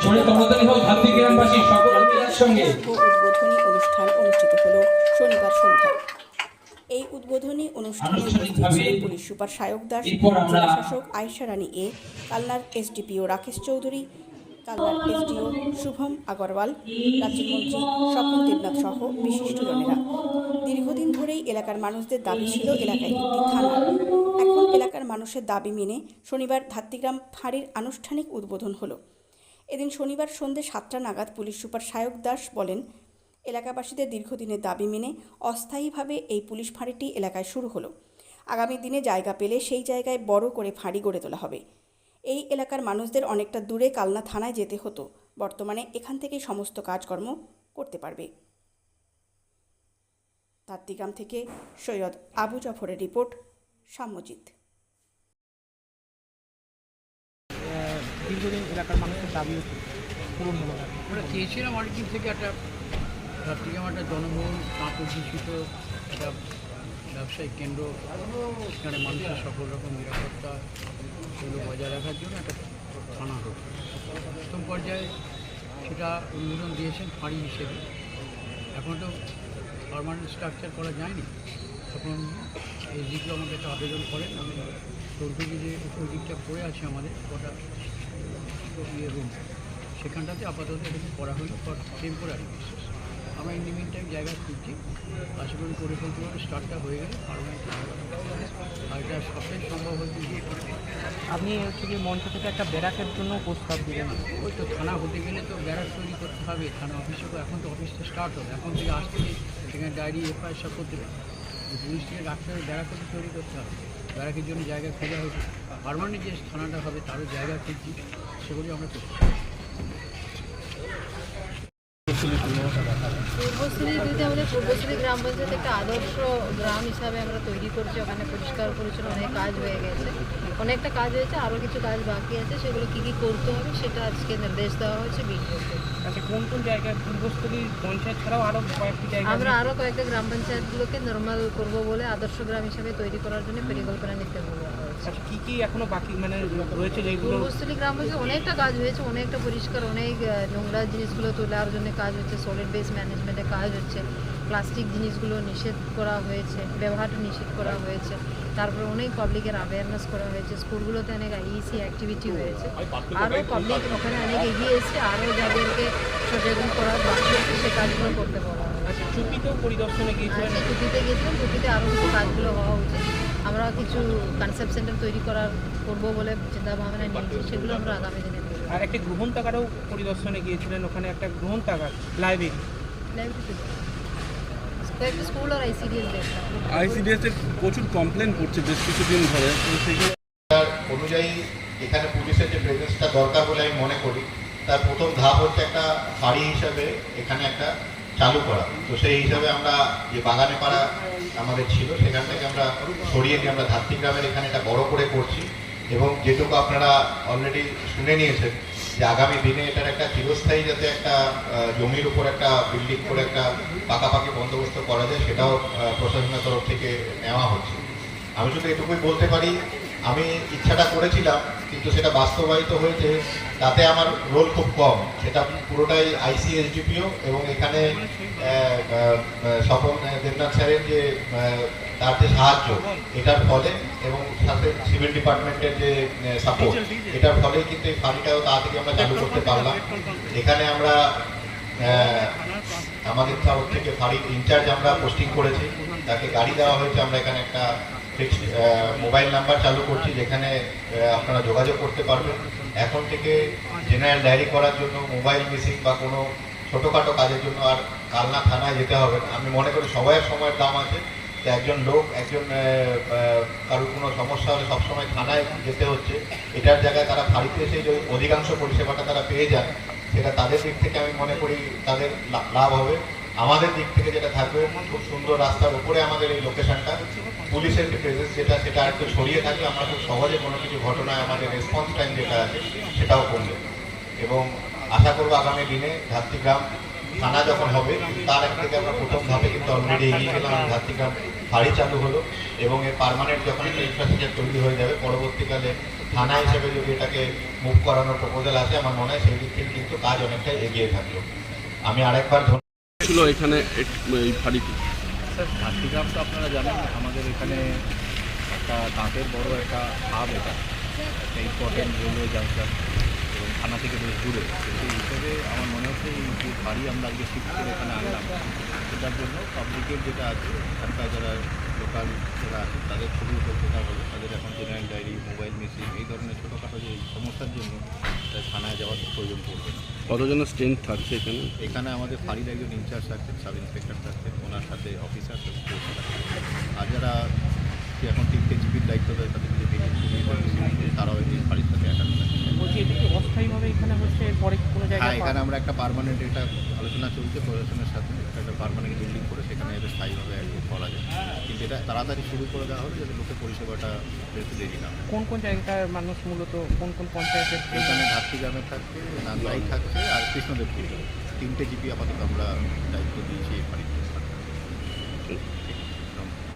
হোক গ্রামবাসী সঙ্গে। উদ্বোধনী অনুষ্ঠান অনুষ্ঠিত হল শনিবার সন্ধ্যায় এই উদ্বোধনী অনুষ্ঠানে পুলিশ সুপার সায়ক দাস আমরা- জেলাশাসক আয়েশা রানী এ কালনার এসডিপিও রাকেশ চৌধুরী কালনার এসডিও শুভম আগরওয়াল রাজ্যের মন্ত্রী স্বপন দেবনাথ সহ বিশিষ্টজনেরা দীর্ঘদিন ধরেই এলাকার মানুষদের দাবি ছিল এলাকায় একটি থানা। এখন এলাকার মানুষের দাবি মেনে শনিবার ধাত্রীগ্রাম ফাঁড়ির আনুষ্ঠানিক উদ্বোধন হলো। এদিন শনিবার সন্ধ্যে সাতটা নাগাদ পুলিশ সুপার সায়ক দাস বলেন, এলাকাবাসীদের দীর্ঘদিনের দাবি মেনে অস্থায়ীভাবে এই পুলিশ ফাঁড়িটি এলাকায় শুরু হলো। আগামী দিনে জায়গা পেলে সেই জায়গায় বড় করে ফাঁড়ি গড়ে তোলা হবে। এই এলাকার মানুষদের অনেকটা দূরে কালনা থানায় যেতে হতো। বর্তমানে এখান থেকেই সমস্ত কাজকর্ম করতে পারবে। তাত্তিগ্রাম থেকে সৈয়দ আবু জাফরের রিপোর্ট, সাম্যজিৎ। দীর্ঘদিন এলাকার মানুষের দাবিও পূরণ হলো না। আমরা চেয়েছিলাম অনেকদিন থেকে একটা চট্টগ্রাম একটা জনবহুল অধ্যুষিত একটা ব্যবসায়িক কেন্দ্র, সেখানে মানুষের সকল রকম নিরাপত্তা সেগুলো বজায় রাখার জন্য একটা থানা হোক প্রথম পর্যায়ে সেটা অনুমোদন দিয়েছেন ফাঁড়ি হিসেবে। এখন তো পারমানেন্ট স্ট্রাকচার করা যায়নি। তখন এই দিকে আমাকে একটা আবেদন করেন। আমি চৌধুরী যে ওই দিকটা পড়ে আছে আমাদের ওটা ইয়ে রুম সেখানটাতে আপাতত এটাকে করা হলো ফর টেম্পোরারি বেসিস আমরা ইন মিন টাইম জায়গা খুঁজছি আশা করি করে ফেলতে পারব স্টার্টটা হয়ে গেলে পারমানেন্ট আর এটা সবটাই সম্ভব ইয়ে করে আপনি হচ্ছে কি মঞ্চ থেকে একটা ব্যারাকের জন্য প্রস্তাব দিলেন। ওই তো থানা হতে গেলে তো ব্যারাক তৈরি করতে হবে থানা অফিসে তো এখন তো অফিস তো স্টার্ট হবে। এখন থেকে আসতে সেখানে ডায়েরি এফআইআর সব করতে হবে। পুলিশ থেকে রাখতে হবে ব্যারাকও তৈরি করতে হবে। ব্যারাকের জন্য জায়গা খোঁজা হয়েছে পারমানেন্ট যে থানাটা হবে, তারও জায়গা খুঁজছি, সেগুলি আমরা করতে পারি পূর্বশ্রী যদি আমাদের পূর্বশ্রী গ্রাম পঞ্চায়েত একটা আদর্শ গ্রাম হিসাবে আমরা তৈরি করছি ওখানে পরিষ্কার পরিচ্ছন্ন অনেক কাজ হয়ে গেছে। অনেকটা কাজ হয়েছে আরও কিছু কাজ বাকি আছে সেগুলো কী কী করতে হবে সেটা আজকে নির্দেশ দেওয়া হয়েছে বিডিওকে আচ্ছা কোন কোন জায়গায় পূর্বস্থলী পঞ্চায়েত ছাড়াও আরও কয়েকটি জায়গা আমরা আরও কয়েকটা গ্রাম পঞ্চায়েতগুলোকে নর্মাল করব বলে আদর্শ গ্রাম হিসাবে তৈরি করার জন্য পরিকল্পনা নিতে আচ্ছা কী কী এখনও বাকি মানে রয়েছে যেগুলো? পূর্বস্থলী গ্রাম অনেকটা কাজ হয়েছে অনেকটা পরিষ্কার অনেক নোংরা জিনিসগুলো তোলার জন্য কাজ হচ্ছে সলিড বেস ম্যানেজমেন্টে কাজ হচ্ছে প্লাস্টিক জিনিসগুলো নিষেধ করা হয়েছে ব্যবহারটা নিষেধ করা হয়েছে তারপরে অনেক পাবলিকের অ্যাওয়ারনেস করা হয়েছে স্কুলগুলোতে অনেক আইইসি অ্যাক্টিভিটি হয়েছে আরও পাবলিক ওখানে অনেক এগিয়ে এসেছে আরও যাদেরকে সচেতন করার বাকি আছে সে কাজগুলো করতে বলা হবে আচ্ছা চুপিতেও পরিদর্শনে গিয়েছিলেন? আজকে টুপিতে গেছিলাম টুপিতে আরও কিছু কাজগুলো হওয়া উচিত। আমরা কিছু কনসেপ্ট সেন্টার তৈরি করার করব বলে চিন্তা ভাবনা নিয়েছি সেগুলো আমরা আগামী দিনে করব। আর একটি গ্রহণতাগারও পরিদর্শনে গিয়েছিলেন ওখানে একটা গ্রহণতাগার লাইব্রেরি লাইব্রেরিতে কয়েকটা স্কুল আর আইসিডিএস দেখলাম আইসিডিএস এর প্রচুর কমপ্লেন করছে বেশ কিছুদিন ধরে অনুযায়ী এখানে পুলিশের যে প্রেজেন্সটা দরকার বলে আমি মনে করি। তার প্রথম ধাপ হচ্ছে একটা হিসাবে এখানে একটা চালু করা। তো সেই হিসাবে আমরা যে বাগানে পাড়া আমাদের ছিল, সেখান থেকে আমরা সরিয়ে নিয়ে আমরা ধাত্রী গ্রামের এখানে একটা বড় করে করছি। এবং যেটুকু আপনারা অলরেডি শুনে নিয়েছেন যে আগামী দিনে এটার একটা চিরস্থায়ী যাতে একটা জমির উপর একটা বিল্ডিং করে একটা পাকাপাকি বন্দোবস্ত করা যায়, সেটাও প্রশাসনের তরফ থেকে নেওয়া হচ্ছে। আমি শুধু এটুকুই বলতে পারি আমি ইচ্ছাটা করেছিলাম, কিন্তু সেটা বাস্তবায়িত হয়েছে। তাতে আমার রোল খুব কম। সেটা পুরোটাই আইসিএসডিপিও এবং এখানে স্বপন দেবনাথ স্যারের যে তার যে সাহায্য, এটার ফলে এবং সাথে সিভিল ডিপার্টমেন্টের যে সাপোর্ট এটার ফলেই কিন্তু এই ফান্ডটাও তাড়াতাড়ি আমরা চালু করতে পারলাম। এখানে আমরা আমাদের তরফ থেকে ফাঁড়ির ইনচার্জ আমরা পোস্টিং করেছি। তাকে গাড়ি দেওয়া হয়েছে। আমরা এখানে একটা ফিক্সড মোবাইল নাম্বার চালু করছি যেখানে আপনারা যোগাযোগ করতে পারবেন। এখন থেকে জেনারেল ডায়েরি করার জন্য মোবাইল মিসিং বা কোনো ছোটোখাটো কাজের জন্য আর কালনা থানায় যেতে হবে না। আমি মনে করি সবাইয়ের সময়ের দাম আছে। তো একজন লোক, একজন কারোর কোনো সমস্যা হলে সবসময় থানায় যেতে হচ্ছে। এটার জায়গায় তারা ফাঁড়িতে এসে যে অধিকাংশ পরিষেবাটা তারা পেয়ে যান সেটা তাদের দিক থেকে আমি মনে করি তাদের লাভ হবে। আমাদের দিক থেকে যেটা থাকবে, খুব সুন্দর রাস্তার উপরে আমাদের এই লোকেশনটা পুলিশের যে প্রেজেন্স যেটা, সেটা একটু ছড়িয়ে থাকলে আমরা খুব সহজে কোনো কিছু ঘটনায় আমাদের রেসপন্স টাইম যেটা আছে, সেটাও কমবে। এবং আশা করব আগামী দিনে ধাত্রীগ্রাম থানা যখন হবে, তার এক থেকে আমরা প্রথম ধাপে কিন্তু অলরেডি এগিয়ে গেলাম ধাত্রীগ্রাম ফাঁড়ি চালু হলো এবং এর পারমানেন্ট যখন একটা ইনফ্রাস্ট্রাকচার তৈরি হয়ে যাবে, পরবর্তীকালে থানা হিসেবে যদি এটাকে মুভ করানোর প্রপোজাল আছে আমার মনে হয় সেই দিক থেকে কিন্তু কাজ অনেকটাই এগিয়ে থাকল আমি আরেকবার ধন্যবাদ। ছিল এখানে এই স্যার ঘাটতিগ্রাম তো আপনারা জানেন, আমাদের এখানে একটা তাঁতের বড় একটা হাব এটা। ইম্পর্টেন্ট রেলওয়ে জাংশন এবং থানা থেকে বেশ দূরে। সেই হিসেবে আমার মনে হচ্ছে এই যে বাড়ি আমরা আজকে শিফট করে এখানে আনলাম সেটার জন্য পাবলিকের যেটা আছে এখানকার যারা লোকাল যারা আছে তাদের খুবই উপকৃত হবে তাদের এখন জেনারেল ডায়েরি মোবাইল মেশিন এই ধরনের ছোটোখাটো যে সমস্যার জন্য থানায় যাওয়ার প্রয়োজন পড়বে না। কতজনের স্ট্রেংথ থাকছে এখানে? এখানে আমাদের ফাঁড়ির একজন ইনচার্জ থাকছেন সাব ইন্সপেক্টর থাকছেন ওনার সাথে অফিসার আর যারা এখন তিনটে জিপির দায়িত্ব দেয় তাদের তারাও এই ফাঁড়ির সাথে অ্যাটাচ বলছি এটা কি অস্থায়ীভাবে এখানে হচ্ছে পরে কোনো হ্যাঁ জায়গায় এখানে আমরা একটা পার্মানেন্ট এটা আলোচনা চলছে প্রশাসনের সাথে একটা পার্মানেন্ট বিল্ডিং করে সেখানে এটা স্থায়ীভাবে আর করা যায়। কিন্তু এটা তাড়াতাড়ি শুরু করে দেওয়া হবে যাতে লোকের পরিষেবাটা বেশি দেরি না হয়। কোন কোন জায়গাকার মানুষ মূলত কোন কোন পঞ্চায়েতের এখানে ঘাটতি গ্রামে থাকছে নান্দাই থাকছে আর কৃষ্ণদেবপুর। তিনটে জিপি আপাতত আমরা দায়িত্ব দিয়েছি এই ফাঁড়িতে